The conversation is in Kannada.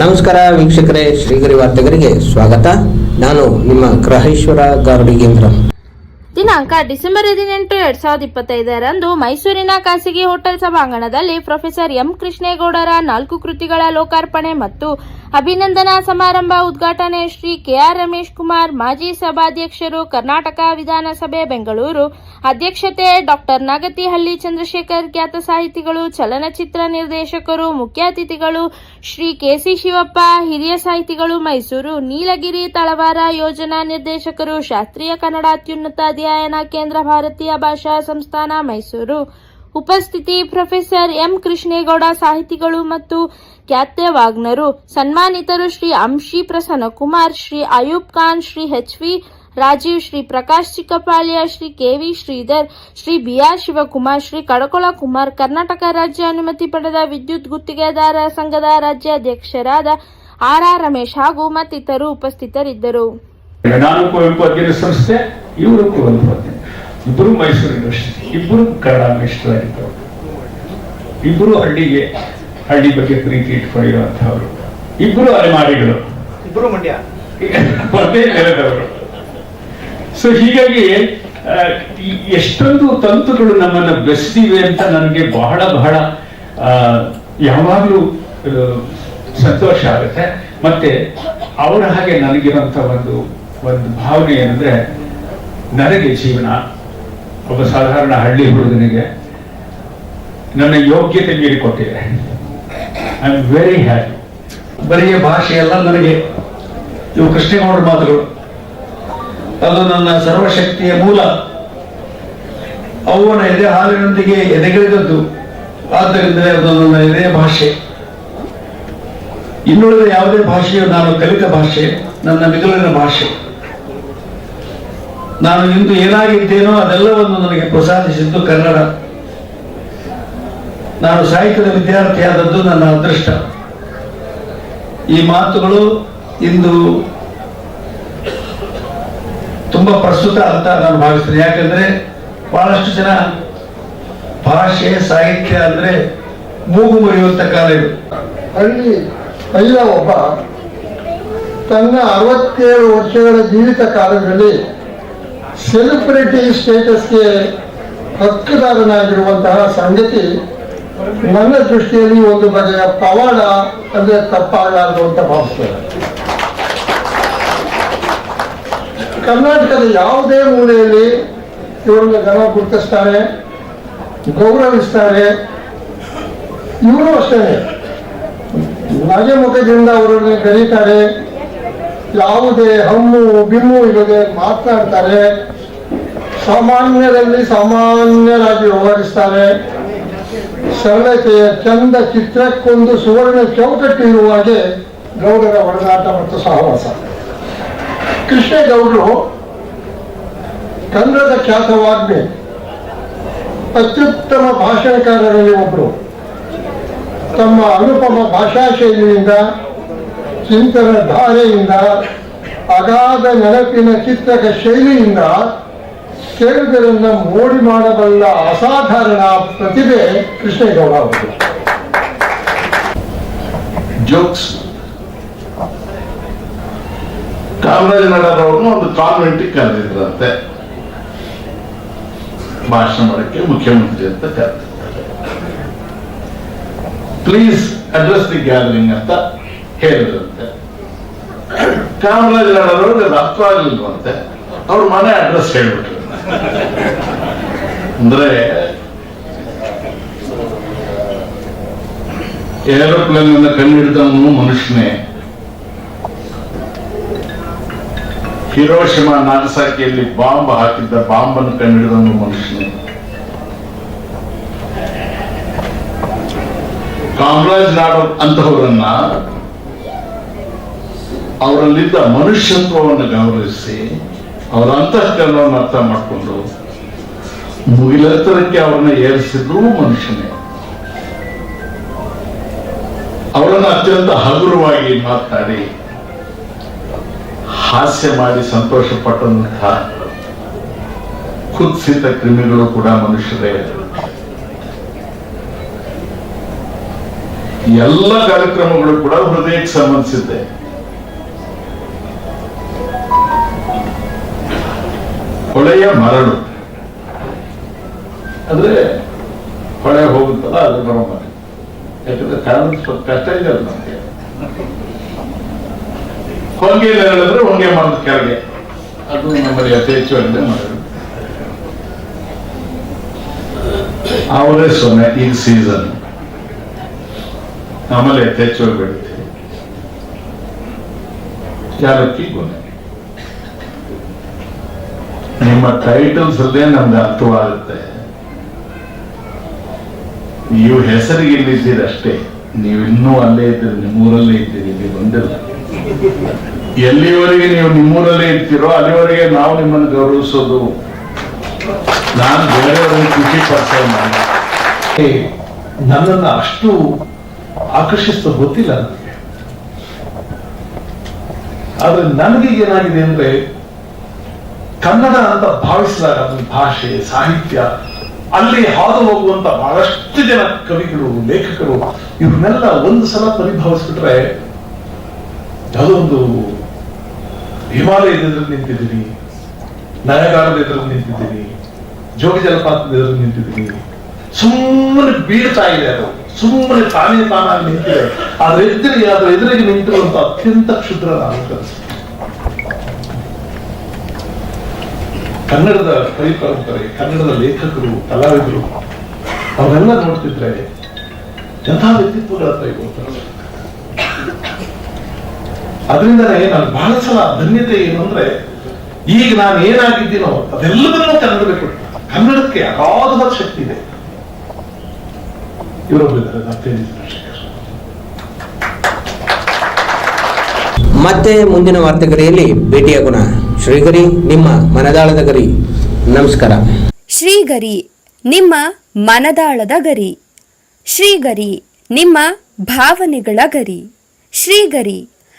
ನಮಸ್ಕಾರ ವೀಕ್ಷಕರೇ, ಶ್ರೀಗರಿ ವಾರ್ತೆಗರಿಗೆ ಸ್ವಾಗತ. ನಾನು ನಿಮ್ಮ ಗ್ರಹೇಶ್ವರ ಗಾರುಡಿಗೇಂದ್ರ ದಿನಾಂಕ ಡಿಸೆಂಬರ್ ಹದಿನೆಂಟು, ಎರಡ್ ಸಾವಿರದ ಇಪ್ಪತ್ತೈದರಂದು ಮೈಸೂರಿನ ಖಾಸಗಿ ಹೋಟೆಲ್ ಸಭಾಂಗಣದಲ್ಲಿ ಪ್ರೊಫೆಸರ್ ಎಂ ಕೃಷ್ಣೇಗೌಡರ ನಾಲ್ಕು ಕೃತಿಗಳ ಲೋಕಾರ್ಪಣೆ ಮತ್ತು ಅಭಿನಂದನಾ ಸಮಾರಂಭ ಉದ್ಘಾಟನೆ ಶ್ರೀ ಕೆಆರ್ ರಮೇಶ್ ಕುಮಾರ್, ಮಾಜಿ ಸಭಾಧ್ಯಕ್ಷರು ಕರ್ನಾಟಕ ವಿಧಾನಸಭೆ, ಬೆಂಗಳೂರು ಅಧ್ಯಕ್ಷತೆ ಡಾಕ್ಟರ್ ನಾಗತಿಹಳ್ಳಿ ಚಂದ್ರಶೇಖರ್ ಖ್ಯಾತ ಸಾಹಿತಿಗಳು, ಚಲನಚಿತ್ರ ನಿರ್ದೇಶಕರು, ಮುಖ್ಯ ಅತಿಥಿಗಳು ಶ್ರೀ ಕೆಸಿ ಶಿವಪ್ಪ, ಹಿರಿಯ ಸಾಹಿತಿಗಳು ಮೈಸೂರು ನೀಲಗಿರಿ ತಳವಾರ ಯೋಜನಾ ನಿರ್ದೇಶಕರು, ಶಾಸ್ತ್ರೀಯ ಕನ್ನಡ ಅತ್ಯುನ್ನತ ಅಧ್ಯಯನ ಕೇಂದ್ರ ಭಾರತೀಯ ಭಾಷಾ ಸಂಸ್ಥಾನ ಮೈಸೂರು. ಉಪಸ್ಥಿತಿ ಪ್ರೊಫೆಸರ್ ಎಂ ಕೃಷ್ಣೇಗೌಡ ಸಾಹಿತಿಗಳು ಮತ್ತು ಖ್ಯಾತ ವಾಗ್ನರು. ಸನ್ಮಾನಿತರು Shri Anshi Prasanna Kumar Shri Ayub Khan, Shri H V Rajeev Shri Prakash Chikkapalya Shri K V Sridhar Shri B R Shivakumar Shri Kadakola Kumar Karnataka ರಾಜ್ಯ ಅನುಮತಿ ಪಡೆದ ವಿದ್ಯುತ್ ಗುತ್ತಿಗೆದಾರ ಸಂಘದ ರಾಜ್ಯಾಧ್ಯಕ್ಷರಾದ ಆರ್ ಆರ್ ರಮೇಶ್ ಹಾಗೂ ಮತ್ತಿತರರು ಉಪಸ್ಥಿತರಿದ್ದರು. ನಾನು ಕುವೆಂಪು ಅಧ್ಯಯನ ಸಂಸ್ಥೆ ಇವರು ಕುವೆಂಪು ಅಧ್ಯಯನ. ಇಬ್ಬರು ಮೈಸೂರು ಯೂನಿವರ್ಸಿಟಿ ಇಬ್ಬರು ಕನ್ನಡ ಮೇಷ್ಟ್ರಾಗಿದ್ದವರು ಇಬ್ಬರು ಹಳ್ಳಿಗೆ ಹಳ್ಳಿ ಬಗ್ಗೆ ಪ್ರೀತಿ ಇಟ್ಕೊಂಡಿರುವಂತಹವರು. ಇಬ್ಬರು ಅಲೆಮಾರಿಗಳು. ಇಬ್ಬರು ಮಂಡ್ಯ. ಒಂದೇ ನೆಲದವರು. ಸೊ ಹೀಗಾಗಿ ಎಷ್ಟೊಂದು ತಂತುಗಳು ನಮ್ಮನ್ನ ಬೆಸ್ತಿವೆ ಅಂತ ನನಗೆ ಬಹಳ ಬಹಳ ಯಾವಾಗಲೂ ಸಂತೋಷ ಆಗುತ್ತೆ. ಮತ್ತೆ ಅವರ ಹಾಗೆ ನನಗಿರುವಂತ ಒಂದು ಒಂದು ಭಾವನೆ ಏನಂದ್ರೆ, ನನಗೆ ಜೀವನ, ಒಬ್ಬ ಸಾಧಾರಣ ಹಳ್ಳಿ ಹುಡುಗನಿಗೆ ನನ್ನ ಯೋಗ್ಯತೆ ಮೀರಿ ಕೊಟ್ಟಿದೆ. ಐ ಆಮ್ ವೆರಿ ಹ್ಯಾಪಿ ಬರೀ ಭಾಷೆ ಎಲ್ಲ ನನಗೆ, ಇವು ಕೃಷ್ಣೇಗೌಡರ ಮಾತುಗಳು. ಅದು ನನ್ನ ಸರ್ವಶಕ್ತಿಯ ಮೂಲ. ಅವನ ಎದೆ ಹಾಲಿನೊಂದಿಗೆ ಎದೆಗಿಳಿದದ್ದು. ಆದ್ದರಿಂದ ಅದು ನನ್ನ ಎದೆ ಭಾಷೆ. ಇನ್ನುಳಿದ ಯಾವುದೇ ಭಾಷೆಯು ನಾನು ಕಲಿತ ಭಾಷೆ, ನನ್ನ ಮಿದುಳಿನ ಭಾಷೆ. ನಾನು ಇಂದು ಏನಾಗಿದ್ದೇನೋ ಅದೆಲ್ಲವನ್ನು ನನಗೆ ಪ್ರಸಾದಿಸಿದ್ದು ಕನ್ನಡ. ನಾನು ಸಾಹಿತ್ಯದ ವಿದ್ಯಾರ್ಥಿಯಾದದ್ದು ನನ್ನ ಅದೃಷ್ಟ. ಈ ಮಾತುಗಳು ಇಂದು ತುಂಬಾ ಪ್ರಸ್ತುತ ಅಂತ ನಾನು ಭಾವಿಸ್ತೇನೆ. ಯಾಕಂದ್ರೆ ಬಹಳಷ್ಟು ಜನ ಭಾಷೆ, ಸಾಹಿತ್ಯ ಅಂದ್ರೆ ಮೂಗು ಮುರಿಯುವಂತ ಕಾಲ ಇದು. ಅಲ್ಲಿ ಅಯ್ಯ ಒಬ್ಬ ತನ್ನ ಅರವತ್ತೇಳು ವರ್ಷಗಳ ಜೀವಿತ ಕಾಲದಲ್ಲಿ ಸೆಲೆಬ್ರಿಟಿ ಸ್ಟೇಟಸ್ಗೆ ಹಕ್ಕುದಾರನಾಗಿರುವಂತಹ ಸಂಗತಿ ನನ್ನ ದೃಷ್ಟಿಯಲ್ಲಿ ಒಂದು ಬಗೆಯ ಪವಾಡ ಅಂದ್ರೆ ತಪ್ಪಾಗಲಾರದು ಅಂತ ಭಾವಿಸ್ತೇನೆ. ಕರ್ನಾಟಕದ ಯಾವುದೇ ಮೂಲೆಯಲ್ಲಿ ಇವರನ್ನ ಜನ ಗುರುತಿಸ್ತಾರೆ, ಗೌರವಿಸ್ತಾರೆ, ಇವರು ಅಷ್ಟೇ. ರಾಜಮುಖದಿಂದ ಮುಖದಿಂದ ಅವರನ್ನು ಕರೀತಾರೆ. ಯಾವುದೇ ಹಮ್ಮು, ಬಿಮ್ಮು ಇಲ್ಲದೆ ಮಾತನಾಡ್ತಾರೆ. ಸಾಮಾನ್ಯರಲ್ಲಿ ಸಾಮಾನ್ಯರಾಗಿ ವ್ಯವಹರಿಸ್ತಾರೆ. ಸರಳತೆಯ ಚಂದ ಚಿತ್ರಕ್ಕೊಂದು ಸುವರ್ಣ ಚೌಕಟ್ಟು ಇರುವ ಹಾಗೆ ಗೌಡರ ಒಡನಾಟ ಮತ್ತು ಸಹವಾಸ. ಕೃಷ್ಣೇಗೌಡರು ಕನ್ನಡದ ಖ್ಯಾತವಾಗ್ನೆ ಅತ್ಯುತ್ತಮ ಭಾಷಣಕಾರರಲ್ಲಿ ಒಬ್ಬರು ತಮ್ಮ ಅನುಪಮ ಭಾಷಾ ಶೈಲಿಯಿಂದ ಚಿಂತನ ಧಾರೆಯಿಂದ, ಅಗಾಧ ನೆನಪಿನ ಚಿತ್ರಕ ಶೈಲಿಯಿಂದ ಕೇಳುಗರನ್ನ ಮೋಡಿ ಮಾಡಬಲ್ಲ ಅಸಾಧಾರಣ ಪ್ರತಿಭೆ ಕೃಷ್ಣೇಗೌಡ ಅವರು ಜೋಕ್ಸ್ ಕಾಮರಾಜನಗರವ್ರನ್ನ ಒಂದು ಕಾನ್ವೆಂಟಿಗೆ ಕರೆದಿದ್ರಂತೆ. ಭಾಷಣ ಮಾಡಕ್ಕೆ ಮುಖ್ಯಮಂತ್ರಿ ಅಂತ ಕರೆದಿದ್ದಾರೆ ಪ್ಲೀಸ್ ಅಡ್ರೆಸ್ ದಿ ಗ್ಯಾದರಿಂಗ್ ಅಂತ ಹೇಳಿದ್ರಂತೆ. ಕಾಮರಾಜನಗರವ್ರಿಗೆ ಅದು ಅರ್ಥ ಆಗಿಲ್ವಂತೆ ಅವ್ರ ಮನೆ ಅಡ್ರೆಸ್ ಹೇಳ್ಬಿಟ್ರು. ಅಂದ್ರೆ ಏರೋಪ್ಲೇನ್ ಅನ್ನ ಕಂಡುಹಿಡಿದವನು ಮನುಷ್ಯನೇ ಹಿರೋಶಿಮಾ ನಾಗಸಾಕಿಯಲ್ಲಿ ಬಾಂಬ್ ಹಾಕಿದ್ದ ಬಾಂಬನ್ನು ಕಂಡಿಡಿದನು ಮನುಷ್ಯನೇ. ಕಾಮರಾಜ್ ನಾಡೋ ಅಂತಹವರನ್ನ ಅವರಲ್ಲಿದ್ದ ಮನುಷ್ಯತ್ವವನ್ನು ಗೌರವಿಸಿ ಅವರ ಅಂತಃಕರಣವನ್ನು ಅರ್ಥ ಮಾಡಿಕೊಂಡು ಮುಗಿಲೆತ್ತರಕ್ಕೆ ಅವರನ್ನ ಏರಿಸಿದ್ರು ಮನುಷ್ಯನೇ. ಅವರನ್ನು ಅತ್ಯಂತ ಹಗುರವಾಗಿ ಮಾತನಾಡಿ ಹಾಸ್ಯ ಮಾಡಿ ಸಂತೋಷ ಪಟ್ಟಂತಹ ಕುತ್ಸಿತ ಕ್ರಿಮಿಗಳು ಕೂಡ ಮನುಷ್ಯರೇ. ಎಲ್ಲ ಕಾರ್ಯಕ್ರಮಗಳು ಕೂಡ ಹೃದಯಕ್ಕೆ ಸಂಬಂಧಿಸಿದ್ದೆ. ಹೊಳೆಯ ಮರಳು. ಅಂದ್ರೆ ಹೊಳೆ ಹೋಗುತ್ತಲ್ಲ, ಅದು ಬರೋ ಮರ ಯಾಕಂದ್ರೆ ಕಾರಣ ಸ್ವಲ್ಪ ಕಷ್ಟ ಇದೆ ನಮಗೆ. ಹೊಂಗೆ ಹೇಳಿದ್ರೆ ಹೊಂಗೆ ಮರದ ಕೆಳಗೆ. ಅದು ನಮ್ಮಲ್ಲಿ ಅತಿ ಹೆಚ್ಚು ಅವರೇ ಸೊನ್ನೆ ಈಗ ಸೀಸನ್ ಆಮೇಲೆ ಯಥೇಚ್ಛವಾಗಿ ಬೆಳಿತೀವಿ. ಯಾರಕ್ಕಿ ಗೊನೆ ನಿಮ್ಮ ಟೈಟಲ್ಸ್ ಅಲ್ಲೇ ನಮ್ಗೆ ಅರ್ಥವಾಗುತ್ತೆ. ನೀವು ಹೆಸರಿಗೆ ಇಲ್ಲಿದ್ದೀರಷ್ಟೇ ನೀವು ಇನ್ನೂ ಅಲ್ಲೇ ಇದ್ದೀರಿ ನಿಮ್ಮೂರಲ್ಲೇ ಇದ್ದೀರಿ ಇಲ್ಲಿ ಬಂದಿಲ್ಲ. ಎಲ್ಲಿವರೆಗೆ ನೀವು ನಿಮ್ಮೂರಲ್ಲೇ ಇರ್ತೀರೋ ಅಲ್ಲಿವರೆಗೆ ನಾವು ನಿಮ್ಮನ್ನು ಗೌರವಿಸೋದು. ನಾನು ಬೇರೆಯವರನ್ನು ಖುಷಿ ಪಡ್ತೇನೆ ನನ್ನನ್ನ ಅಷ್ಟು ಆಕರ್ಷಿಸ್ತ ಗೊತ್ತಿಲ್ಲ ಆದ್ರೆ ನನಗೆ ಏನಾಗಿದೆ ಅಂದ್ರೆ ಕನ್ನಡ ಅಂತ ಭಾವಿಸಿದಾಗ ಅದನ್ನ ಭಾಷೆ, ಸಾಹಿತ್ಯ, ಅಲ್ಲಿ ಹಾದು ಹೋಗುವಂತ ಬಹಳಷ್ಟು ಜನ ಕವಿಗಳು, ಲೇಖಕರು, ಇವ್ರನ್ನೆಲ್ಲ ಒಂದು ಸಲ ಪರಿಭಾವಿಸ್ಬಿಟ್ರೆ ಒಂದು ಹಿಮಾಲಯದ ಎದುರು ನಿಂತಿದ್ದೀನಿ, ನಯಗಾರದ ಎದುರು ನಿಂತಿದ್ದೀನಿ, ಜೋಗಿ ಜಲಪಾತದ ಎದುರು ನಿಂತಿದ್ದೀನಿ. ಸುಮ್ಮನೆ ಬೀಳ್ತಾ ಇದೆ ಅದು. ಸುಮ್ಮನೆ ತಾನೇ ತಾನಾಗಿ ನಿಂತಿದೆ. ಅದ್ರ ಎದುರಿಗೆ ಅದ್ರ ಎದುರಿಗೆ ನಿಂತಿರುವಂತ ಅತ್ಯಂತ ಕ್ಷುದ್ರ ನಾನು ಕನಸು. ಕನ್ನಡದ ಪರಿಪರಂಪರೆ ಕನ್ನಡದ ಲೇಖಕರು, ಕಲಾವಿದರು ಅವರೆಲ್ಲ ನೋಡ್ತಿದ್ರೆ ಎಂಥ ವ್ಯಕ್ತಿತ್ವಗಳ ಹತ್ರ ಅದರಿಂದನೇ ನಾನು ಬಹಳ ಸಲ ಧನ್ಯತೆ ಏನು ಅಂದ್ರೆ ಈಗ ನಾನು ಏನಾಗಿದ್ದೀನೋ ಅದೆಲ್ಲವನ್ನೂ ಕನ್ನಡಕ್ಕೆ ಕೊಟ್ಟು ಕನ್ನಡಕ್ಕೆ ಅಗಾಧವಾದ ಶಕ್ತಿ ಇದೆ. ಮತ್ತೆ ಮುಂದಿನ ವಾರ್ತೆಗರಿಯಲ್ಲಿ ಭೇಟಿಯಾಗೋಣ ಶ್ರೀಗರಿ ನಿಮ್ಮ ಮನದಾಳದ ಗರಿ. ನಮಸ್ಕಾರ. ಶ್ರೀಗರಿ ನಿಮ್ಮ ಮನದಾಳದ ಗರಿ. ಶ್ರೀಗರಿ ನಿಮ್ಮ ಭಾವನೆಗಳ ಗರಿ. ಶ್ರೀಗರಿ